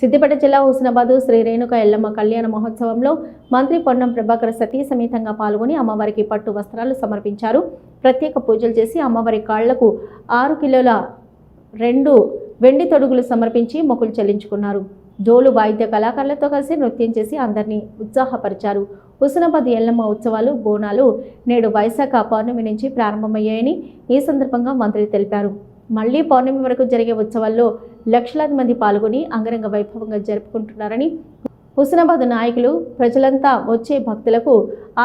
సిద్దిపేట జిల్లా హుస్నాబాద్ శ్రీ రేణుక ఎల్లమ్మ కళ్యాణ మహోత్సవంలో మంత్రి పొన్నం ప్రభాకర్ సతీ సమేతంగా పాల్గొని అమ్మవారికి పట్టు వస్త్రాలు సమర్పించారు. ప్రత్యేక పూజలు చేసి అమ్మవారి కాళ్ళకు ఆరు కిలోల రెండు వెండి తొడుగులు సమర్పించి మొక్కులు చెల్లించుకున్నారు. డోలు వాయిద్య కళాకారులతో కలిసి నృత్యం చేసి అందరినీ ఉత్సాహపరిచారు. హుస్నాబాద్ ఎల్లమ్మ ఉత్సవాలు బోనాలు నేడు వైశాఖ పౌర్ణమి నుంచి ప్రారంభమయ్యాయని ఈ సందర్భంగా మంత్రి తెలిపారు. మళ్ళీ పౌర్ణమి వరకు జరిగే ఉత్సవాల్లో లక్షలాది మంది పాల్గొని అంగరంగ వైభవంగా జరుపుకుంటున్నారని హుస్నాబాద్ నాయకులు ప్రజలంతా వచ్చే భక్తులకు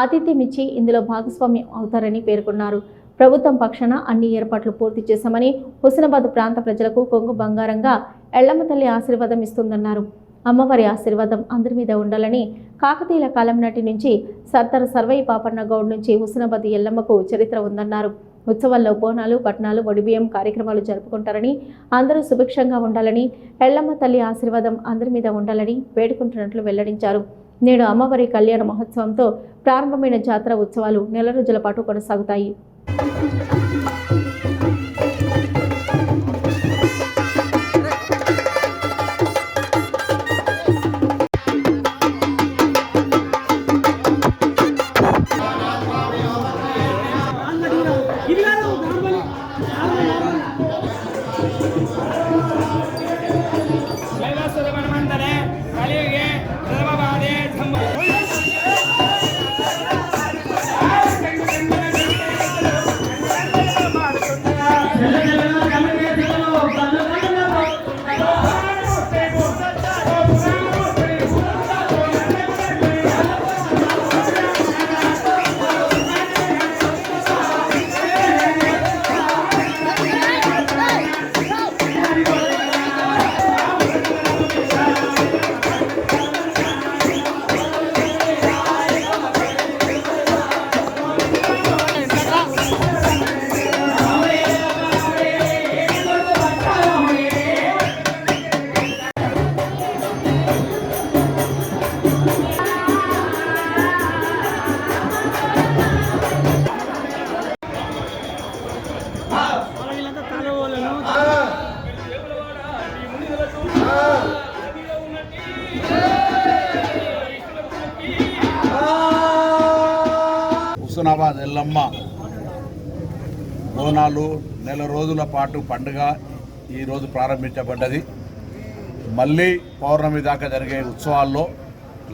ఆతిథ్యం ఇచ్చి ఇందులో భాగస్వామ్యం అవుతారని పేర్కొన్నారు. ప్రభుత్వం పక్షాన అన్ని ఏర్పాట్లు పూర్తి చేశామని హుస్నాబాద్ ప్రాంత ప్రజలకు కొంగు బంగారంగా ఎల్లమ్మ తల్లి ఆశీర్వాదం ఇస్తుందన్నారు. అమ్మవారి ఆశీర్వాదం అందరి మీద ఉండాలని కాకతీయుల కాలం నాటి నుంచి సర్దార్ సర్వయ్య పాపన్న గౌడ్ నుంచి హుస్నాబాద్ ఎల్లమ్మకు చరిత్ర ఉందన్నారు. ఉత్సవాల్లో బోనాలు పట్నాలు వడిబియ్యం కార్యక్రమాలు జరుపుకుంటారని అందరూ సుభిక్షంగా ఉండాలని ఎల్లమ్మ తల్లి ఆశీర్వాదం అందరి మీద ఉండాలని వేడుకుంటున్నట్లు వెల్లడించారు. నేడు అమ్మవారి కళ్యాణ మహోత్సవంతో ప్రారంభమైన జాతర ఉత్సవాలు నెల రోజుల పాటు కొనసాగుతాయి. హుస్నాబాద్ ఎల్లమ్మ. బోనాలు నెల రోజుల పాటు పండుగ ఈరోజు ప్రారంభించబడ్డది. మళ్ళీ పౌర్ణమి దాకా జరిగే ఉత్సవాల్లో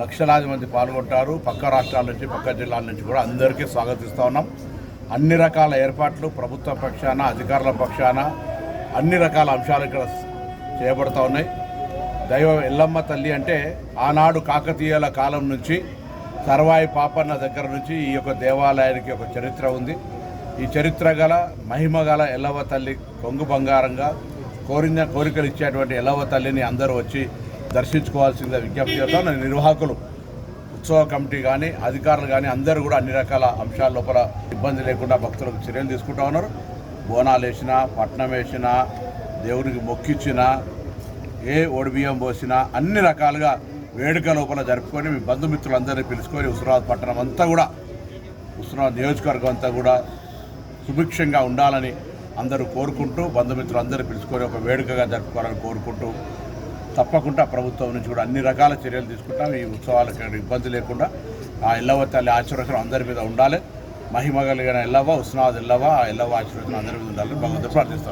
లక్షలాది మంది పాల్గొంటారు. పక్క రాష్ట్రాల నుంచి పక్క జిల్లాల నుంచి కూడా అందరికీ స్వాగతిస్తూ ఉన్నాం. అన్ని రకాల ఏర్పాట్లు ప్రభుత్వ పక్షాన అధికారుల పక్షాన అన్ని రకాల అంశాలు ఇక్కడ చేయబడుతూ ఉన్నాయి. దైవ ఎల్లమ్మ తల్లి అంటే ఆనాడు కాకతీయుల కాలం నుంచి సర్వాయి పాపన్న దగ్గర నుంచి ఈ యొక్క దేవాలయానికి ఒక చరిత్ర ఉంది. ఈ చరిత్ర గల మహిమ గల ఎల్లవ తల్లి కొంగు బంగారంగా కోరిన కోరికలు ఇచ్చేటువంటి ఎల్లవ తల్లిని అందరూ వచ్చి దర్శించుకోవాల్సిందే విజ్ఞప్తి చేస్తాం. నిర్వాహకులు ఉత్సవ కమిటీ కానీ అధికారులు కానీ అందరూ కూడా అన్ని రకాల అంశాల లోపల ఇబ్బంది లేకుండా భక్తులకు చర్యలు తీసుకుంటా ఉన్నారు. బోనాలు వేసినా పట్నం వేసినా దేవునికి మొక్కిచ్చినా ఏ ఒడిబియ్యం పోసినా అన్ని రకాలుగా వేడుక లోపల జరుపుకొని మీ బంధుమిత్రులందరినీ పిలుచుకొని హుస్నాబాద్ పట్టణం అంతా కూడా హుస్నాబాద్ నియోజకవర్గం అంతా కూడా సుభిక్షంగా ఉండాలని అందరూ కోరుకుంటూ బంధుమిత్రులందరూ పిలుచుకొని ఒక వేడుకగా జరుపుకోవాలని కోరుకుంటూ తప్పకుండా ప్రభుత్వం నుంచి కూడా అన్ని రకాల చర్యలు తీసుకుంటాం. ఈ ఉత్సవాలకు ఇబ్బంది లేకుండా ఆ ఎల్లవ తల్లి ఆశీర్వచనం అందరి మీద ఉండాలి. మహిమ కలిగిన ఎల్లవ ఉస్నాద్ ఎల్లవ ఆ ఎల్లవ ఆశీర్వచనం అందరి మీద ఉండాలని భగవంతుడు ప్రార్థిస్తాం